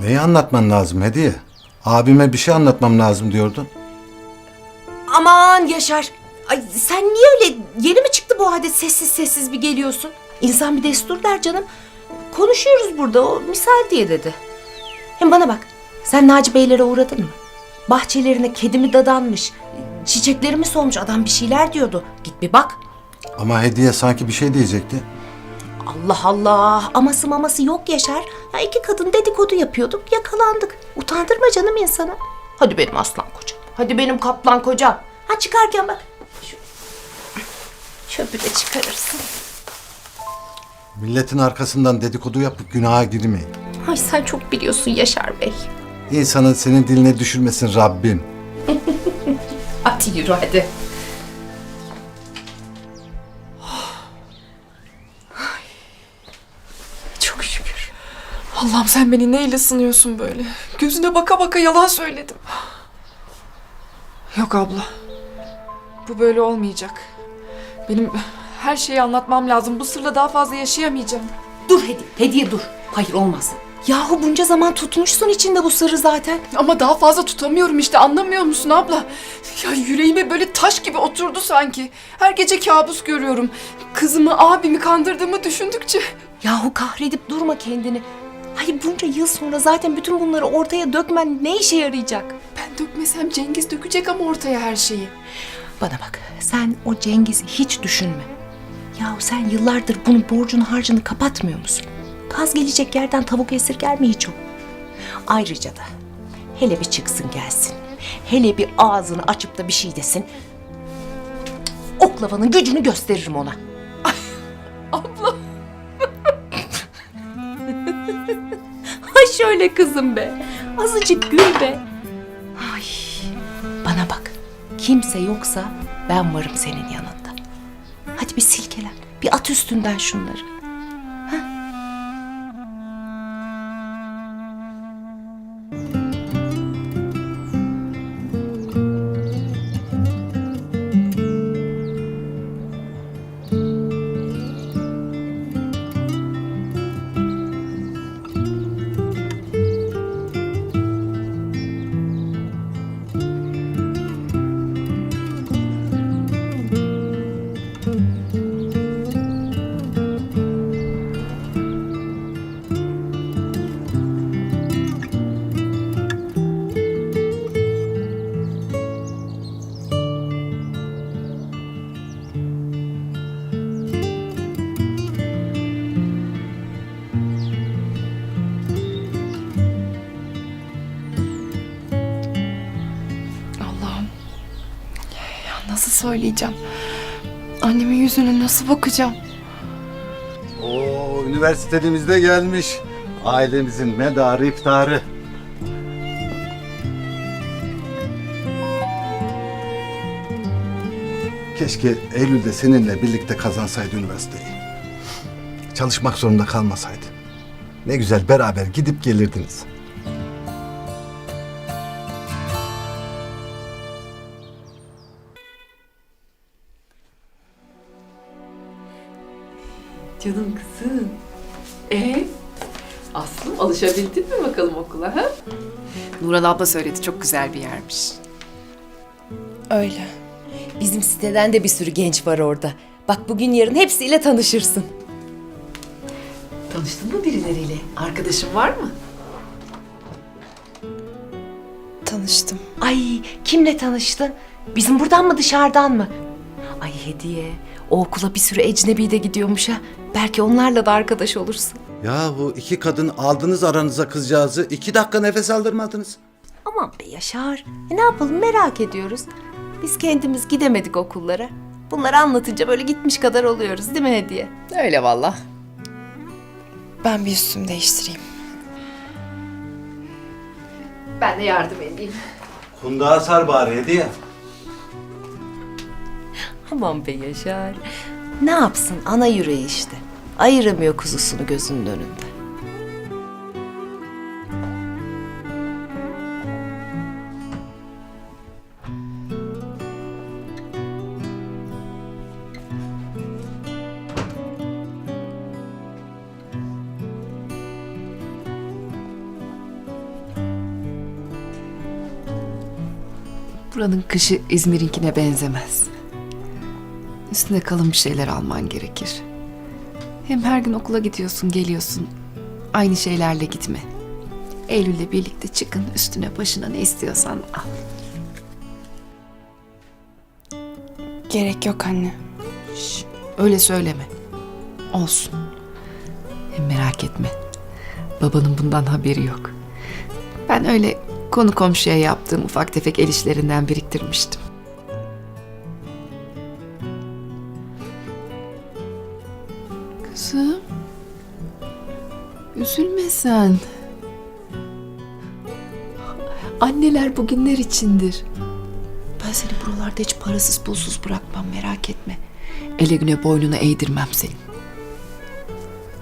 Neyi anlatman lazım Hediye? Abime bir şey anlatmam lazım diyordun. Aman Yaşar. Ay sen niye öyle yeni mi çıktı bu adet sessiz sessiz bir geliyorsun? İnsan bir destur der canım. Konuşuyoruz burada o misal diye dedi. Hem bana bak sen Naci Beylere uğradın mı? Bahçelerine kedi mi dadanmış, çiçekleri mi solmuş adam bir şeyler diyordu. Git bir bak. Ama Hediye sanki bir şey diyecekti. Allah Allah aması maması yok Yaşar. Ya iki kadın dedikodu yapıyorduk yakalandık. Utandırma canım insanı. Hadi benim aslan kocam. Hadi benim kaplan kocam. Ha çıkarken bak. Şu, çöpü de çıkarırsın. Milletin arkasından dedikodu yapıp günaha girmeyin. Ay sen çok biliyorsun Yaşar Bey. İnsanın senin diline düşürmesin Rabbim. Hadi yürü hadi. Allah'ım sen beni neyle sınıyorsun böyle? Gözüne baka baka yalan söyledim. Yok abla. Bu böyle olmayacak. Benim her şeyi anlatmam lazım. Bu sırla daha fazla yaşayamayacağım. Dur hediye, hediye dur. Hayır olmaz. Yahu bunca zaman tutmuşsun içinde bu sırrı zaten. Ama daha fazla tutamıyorum işte anlamıyor musun abla? Ya yüreğime böyle taş gibi oturdu sanki. Her gece kabus görüyorum. Kızımı abimi kandırdığımı düşündükçe. Yahu kahredip durma kendini. Hayır bunca yıl sonra zaten bütün bunları ortaya dökmen ne işe yarayacak? Ben dökmesem Cengiz dökecek ama ortaya her şeyi. Bana bak sen o Cengiz'i hiç düşünme. Yahu sen yıllardır bunun borcunu harcını kapatmıyor musun? Kaz gelecek yerden tavuk esirger mi hiç o? Ayrıca da hele bir çıksın gelsin. Hele bir ağzını açıp da bir şey desin. Oklavanın gücünü gösteririm ona. Şöyle kızım be. Azıcık gül be. Ay. Bana bak. Kimse yoksa ben varım senin yanında. Hadi bir silkelen. Bir at üstünden şunları. Nasıl söyleyeceğim? Annemin yüzüne nasıl bakacağım? Oo, üniversitemizde gelmiş. Ailemizin medarı iftarı. Keşke Eylül'de seninle birlikte kazansaydı üniversiteyi. Çalışmak zorunda kalmasaydı. Ne güzel beraber gidip gelirdiniz. Canım kızım. Ee, Aslım alışabildin mi bakalım okula ha? Nuran abla söyledi çok güzel bir yermiş. Öyle. Bizim siteden de bir sürü genç var orada. Bak bugün yarın hepsiyle tanışırsın. Tanıştın mı birileriyle? Arkadaşın var mı? Tanıştım. Ay kimle tanıştın? Bizim buradan mı dışarıdan mı? Ay hediye. O okula bir sürü ecnebi de gidiyormuş ha. Belki onlarla da arkadaş olursun. Yahu iki kadın aldınız aranıza kızcağızı. iki dakika nefes aldırmadınız. Aman be Yaşar. E ne yapalım merak ediyoruz. Biz kendimiz gidemedik okullara. Bunları anlatınca böyle gitmiş kadar oluyoruz değil mi Hediye? Öyle valla. Ben bir üstümü değiştireyim. Ben de yardım edeyim. Kundağa sar bari hediye. Aman be Yaşar. Ne yapsın ana yüreği işte. Ayıramıyor kuzusunu gözünün önünde. Buranın kışı İzmir'inkine benzemez. Üstüne kalın bir şeyler alman gerekir. Hem her gün okula gidiyorsun, geliyorsun. Aynı şeylerle gitme. Eylül'le birlikte çıkın, üstüne başına ne istiyorsan al. Gerek yok anne. Şş, öyle söyleme. Olsun. Hem merak etme. Babanın bundan haberi yok. Ben öyle konu komşuya yaptığım ufak tefek el işlerinden biriktirmiştim. Kızım. Üzülme sen. Anneler bugünler içindir. Ben seni buralarda hiç parasız pulsuz bırakmam merak etme. Ele güne boynunu eğdirmem senin.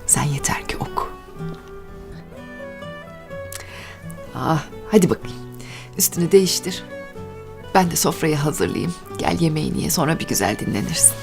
Sen yeter ki oku. Ah, hadi bakayım. Üstünü değiştir. Ben de sofrayı hazırlayayım. Gel yemeğini ye sonra bir güzel dinlenirsin.